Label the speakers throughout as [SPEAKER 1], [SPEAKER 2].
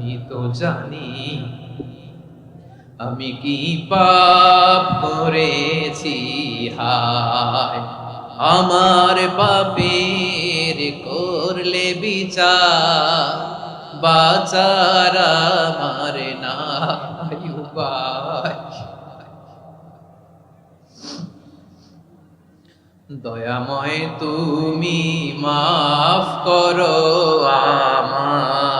[SPEAKER 1] আমি তো জানি। আমি কি পাপ করেছি? হায়, আমার পাপের করলে বিচার, বাচার আমার না দয়াময় তুমি মাফ করো আমায়।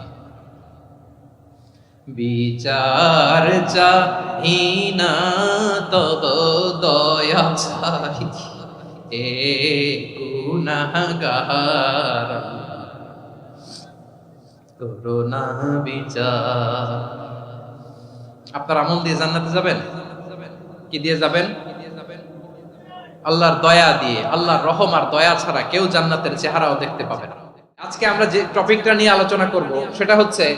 [SPEAKER 1] বিচার চাহিনা তব দয়া চাই এ গুনাহগার করোনা বিচার। আপনার আমল দিয়ে জান্নাতে যাবেন? কি দিয়ে যাবেন? আল্লাহর দয়া দিয়ে, আল্লাহর রহম আর দয়া ছাড়া কেউ জান্নাতের চেহারাও দেখতে পাবে না। আজকে আমরা যে টপিকটা নিয়ে আলোচনা করব, সেটা হচ্ছে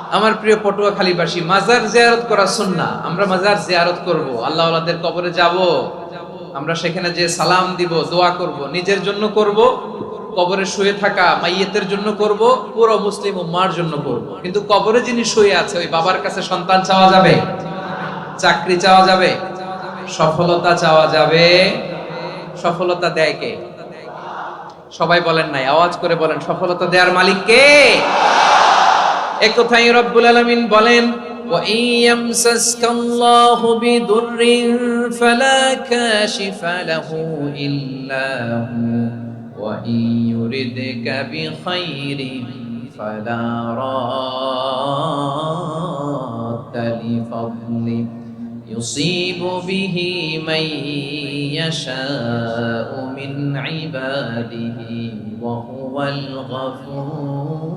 [SPEAKER 1] আমার প্রিয় পটুয়া পটুয়াখালীবাসী মাজার জিয়ারত করা সুন্না আমরা মাজার জিয়ারত করব। আল্লাহ আল্লাহদের কবরে যাব। আমরা সেখানে যে সালাম দিব, দোয়া করব। নিজের জন্য করব, কবরে শুয়ে থাকা মাইয়েতের জন্য করব, পুরো মুসলিম উম্মার জন্য করব। কিন্তু কবরে যিনি শুয়ে আছে, ওই বাবার কাছে সন্তান চাওয়া যাবে? চাকরি চাওয়া যাবে? সফলতা চাওয়া যাবে? সফলতা দেয় কে? সবাই বলেন নাই, আওয়াজ করে বলেন, সফলতা দেওয়ার মালিক কে? একথাই রব্বুল আলামিন বলেন وَإِن يَمْسَسْكَ اللَّهُ بِضُرٍّ فَلَا كَاشِفَ لَهُ إِلَّا هُوَ وَإِن يُرِدْكَ بِخَيْرٍ فَلَا رَادَّ لِفَضْلِهِ يصيب به من يشاء من عباده وهو الغفور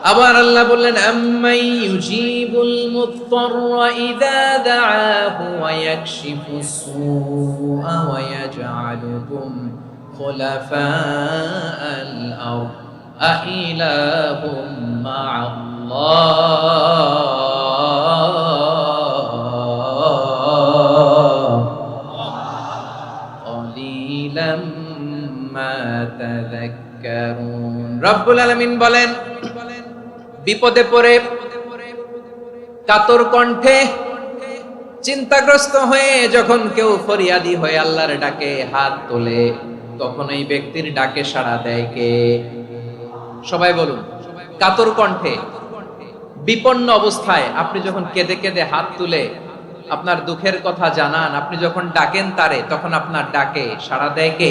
[SPEAKER 1] আবার আল্লাহ বললেন আম্মাই ইউজিবুল মুদতাররা ইযা দাআহু ওয়া ইয়াকশিফু সুআ ওয়া ইয়াজআলুকুম খুলাফাআল আরদ আইলাহুম মা'আল্লাহ কলিলাম মা তাযাক্কারুন রব্বুল আলামিন বলেন বিপদে পড়ে কাতর কণ্ঠে চিন্তাগ্রস্ত হয়ে যখন কেউ ফরিয়াদি হয়ে আল্লাহর ডাকে হাত তোলে, তখন এই ব্যক্তির ডাকে সাড়া দেয় কে? সবাই বলুন, কাতর কণ্ঠে, বিপন্ন অবস্থায় আপনি যখন কেঁদে কেঁদে হাত তুলে আপনার দুঃখের কথা জানান, আপনি যখন ডাকেন তারে, তখন আপনার ডাকে সাড়া দেয় কে?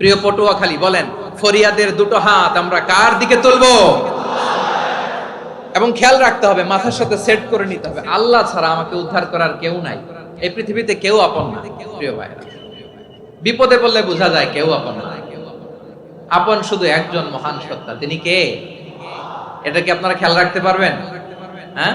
[SPEAKER 1] প্রিয় পটুয়াখালী, বলেন, ফরিয়াদের দুটো হাত আমরা কার দিকে তুলবো? এবং খেয়াল রাখতে হবে, মাথার সাথে সেট করে নিতে হবে। আল্লাহ ছাড়া আমাকে উদ্ধার করার কেউ নাই। এই পৃথিবীতে কেউ আপন না, প্রিয় ভাইরা বিপদে পড়লে বোঝা যায় কেউ আপন না। আপন শুধু একজন মহান সত্তা, তিনি কে? এটা কি আপনারা খেয়াল রাখতে পারবেন? হ্যাঁ?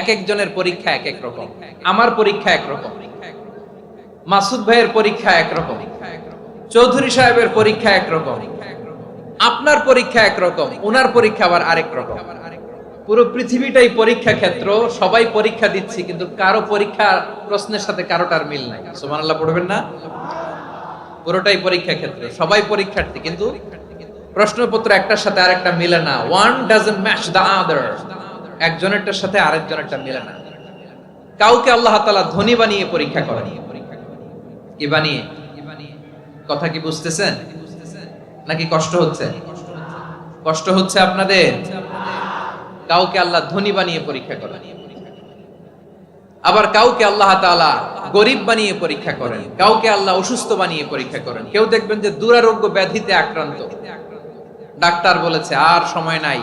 [SPEAKER 1] এক একজনের পরীক্ষা এক এক রকম। আমার পরীক্ষা এক রকম। মাসুদ ভাইয়ের পরীক্ষা এক রকম। চৌধুরী সাহেবের পরীক্ষা এক রকম। আপনার পরীক্ষা এক রকম, ওনার পরীক্ষা আবার আরেক রকম। পুরো পৃথিবীটাই পরীক্ষা ক্ষেত্র, সবাই পরীক্ষা দিচ্ছি, কিন্তু কারও পরীক্ষা প্রশ্নের সাথে কারোটার মিল নাই। সুবহানাল্লাহ পড়বেন না? পুরোটাই পরীক্ষা ক্ষেত্র, সবাই পরীক্ষার্থী, কিন্তু প্রশ্নপত্র একটার সাথে আরেকটা মিলে না। One doesn't match the other একজনেরটার সাথে আরেকজনেরটা মিলে না। কাউকে আল্লাহ তাআলা ধনী বানিয়ে পরীক্ষা করেন। কি বানিয়ে? কথা কি বুঝতেছেন? নাকি কষ্ট হচ্ছে? কষ্ট হচ্ছে আপনাদের? কাউকে আল্লাহ ধনী বানিয়ে পরীক্ষা করেন। আবার কাউকে আল্লাহ তাআলা গরিব বানিয়ে পরীক্ষা করেন। কাউকে আল্লাহ অসুস্থ বানিয়ে পরীক্ষা করেন। কেউ দেখবেন যে দুরারোগ্য ব্যাধিতে আক্রান্ত। ডাক্তার বলেছে, আর সময় নাই।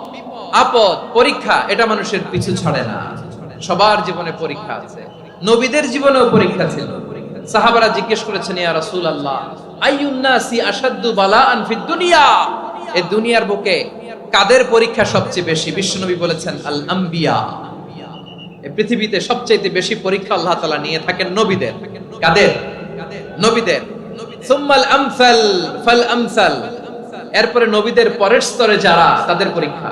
[SPEAKER 1] আপদ, পরীক্ষা, এটা মানুষের পিছু ছাড়ে না। সবার জীবনে পরীক্ষা আছে। নবীদের জীবনেও পরীক্ষা ছিল। সাহাবারা জিজ্ঞেস করেছেন, ইয়া রাসূল আল্লাহ আইয়ুন্নাসি আসাদ্দু বালাআন ফিদ দুনিয়া? এই দুনিয়ার বুকে কাদের পরীক্ষা সবচেয়ে বেশি? বিশ্বনবী বলেছেন আল আম্বিয়া পৃথিবীতে সবচেয়ে বেশি পরীক্ষা আল্লাহ তাআলা নিয়ে থাকেন নবীদের। কাদের? নবীদের। সুম্মাল আমসাল ফাল আমসাল এরপরে নবীদের পরের স্তরে যারা, তাদের পরীক্ষা।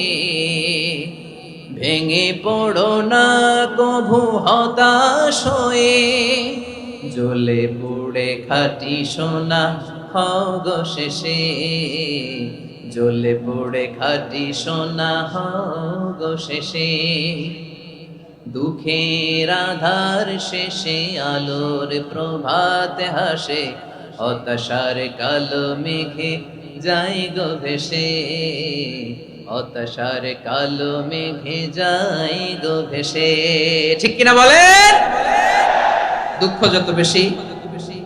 [SPEAKER 1] ভেঙে পড়ো না, কভু হতাশ হয়ে। জ্বলে পুড়ে খাটি সোনা, হগ শেষে। জ্বলে পুড়ে খাটি সোনা, হগ শেষে। দুঃখের আধার শেষে আলোর প্রভাত হাসে, হতাশার কালো মেঘে যাই গো ভেসে। হতাশার কালো মেঘে যাই গো ভেসে। ঠিক কিনা বলেন? দুঃখ যত বেশি,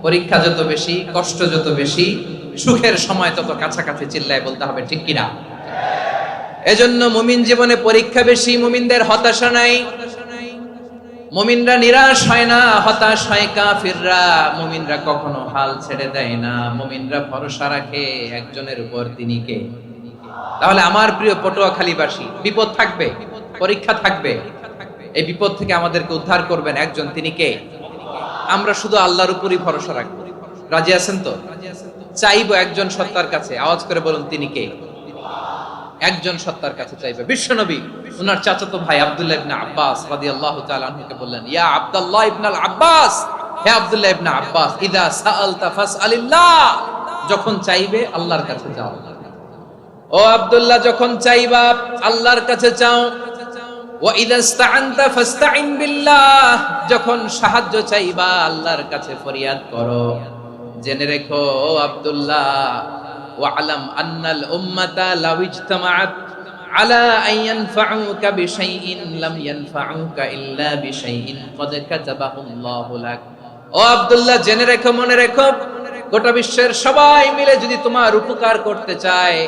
[SPEAKER 1] পরীক্ষা যত বেশি, কষ্ট যত বেশি, সুখের সময় তত কাছাকাছি চিল্লায় বলতে হবে, ঠিক কিনা? এজন্য মুমিন জীবনে পরীক্ষা বেশি, মুমিনদের হতাশা নাই। মুমিনরা নিরাশ হয় না, হতাশ হয় কাফিররা। মুমিনরা কখনো হাল ছেড়ে দেয় না। মুমিনরা ভরসা রাখে একজনের উপর তিনি কে? তাহলে আমার প্রিয় পটুয়াখালীবাসী, বিপদ থাকবে, পরীক্ষা থাকবে। এই বিপদ থেকে আমাদেরকে উদ্ধার করবেন একজন, তিনি কে? আমরা শুধু আল্লাহর উপরই ভরসা রাখব। রাজি আছেন তো? চাইব একজন সত্তার কাছে। আওয়াজ করে বলুন, তিনি কে? একজন সত্তার কাছে চাইবে। বিশ্বনবী ওনার চাচাতো ভাই আব্দুল্লাহ ইবনে আব্বাস রাদিয়াল্লাহু তাআলা আনহুকে বললেন, ইয়া আব্দুল্লাহ ইবনে আল আব্বাস, হে আব্দুল্লাহ ইবনে আব্বাস, ইদা সাআলতা ফাসআলিল্লাহ। যখন চাইবে আল্লাহর কাছে যাও। ও আব্দুল্লাহ, যখন চাইবা, আল্লাহর কাছে চাও। যখন সাহায্য চাইবা, আল্লাহর কাছে ফরিয়াদ করো। জেনে রেখো, ও আব্দুল্লাহ ও আব্দুল্লাহ, জেনে রেখো, মনে রেখো, গোটা বিশ্বের সবাই মিলে যদি তোমার উপকার করতে চায়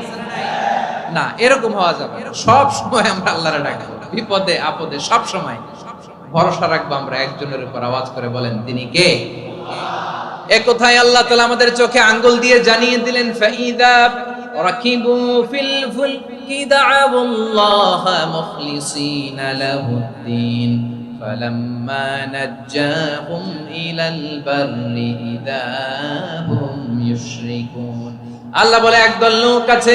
[SPEAKER 1] না এরকম হওয়া যাবে না। সব সময় আমরা আল্লাহরে ডাকবো বিপদে আপদে সব সময় ভরসা রাখবো আমরা একজনের উপর আওয়াজ করে বলেন তিনি কে এ কোথায় আল্লাহ তাআলা আমাদের চোখে আঙ্গুল দিয়ে জানিয়ে দিলেন ফাইদা রাকিবু ফিল ফুলকি দা'াবুল্লাহ মুখলিসিনা লাহুদ্দিন فلما نجاهم إلى البر إذا هم يشركون আল্লাহ বলে একদল লোক আছে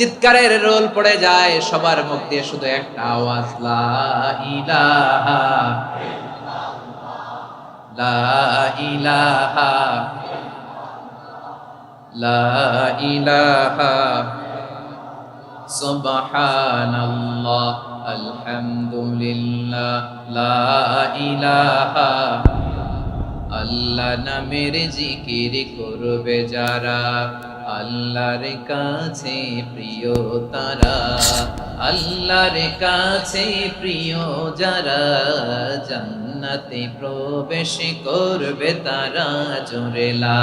[SPEAKER 1] চিৎকারের রোল পড়ে যায়, সবার মুখ দিয়ে শুধু একটা আওয়াজ, লা ইলাহা লা ইলাহা লা ইলাহা আলহামদুলিল্লাহ, লা ইলাহা আল্লাহ নামের জিকির করবে যারা, আল্লাহর কাছে প্রিয় তারা, আল্লাহর কাছে প্রিয় যারা, জান্নাতে প্রবেশ করবে তারা, জোরে লা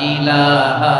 [SPEAKER 1] ইলাহা